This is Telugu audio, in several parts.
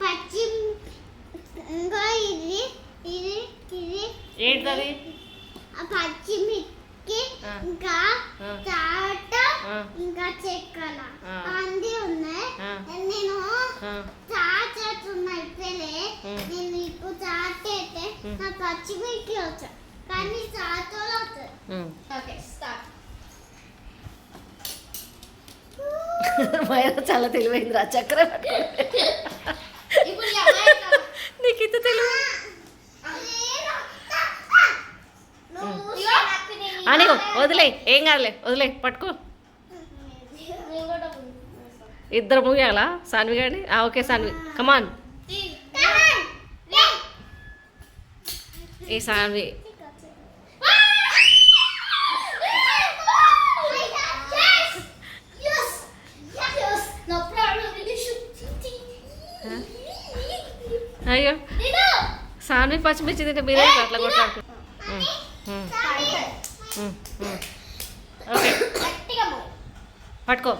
పచ్చి ఇంకా ఇది ఇది ఇది ఏంటది పచ్చిమిర్చి. ఇంకా. చాట. ఇంకా చెక్కల. అన్నీ ఉన్నాయి. నేను ఆ, చాటున్నాయి ఇప్పుడే. నేను ఇప్పుడు చాట్ అయితే ఉమ్. నా పచ్చిమిర్చి వచ్చా కానీ చాటలో వచ్చాయి మైరా చాలా ఈ అమ్మాయి కావాలి. నీకు ఇంత తెలివి? అనిగో వదిలే ఏం కాదులే వదిలే పట్టుకో. ఇద్దరు ముగియాలా? సాన్వి ఆ, ఓకే సాన్వి. కమాన్ ఏ సాన్వి. అయ్యో. సాన్వి పచ్చిమిర్చి తింటే మీరే అట్లా కొట్లాడుకో. ఓకే. పట్టుకో.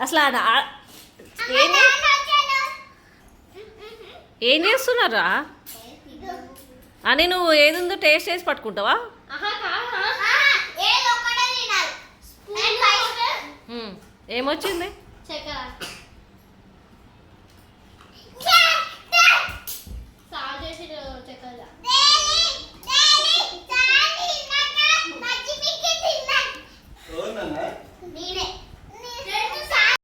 అసలు ఆడ ఆ- ఏం చేస్తున్నారా? అని నువ్వు ఏది ఉందో టేస్ట్ చేసి పట్టుకుంటావా? ఏమొచ్చింది?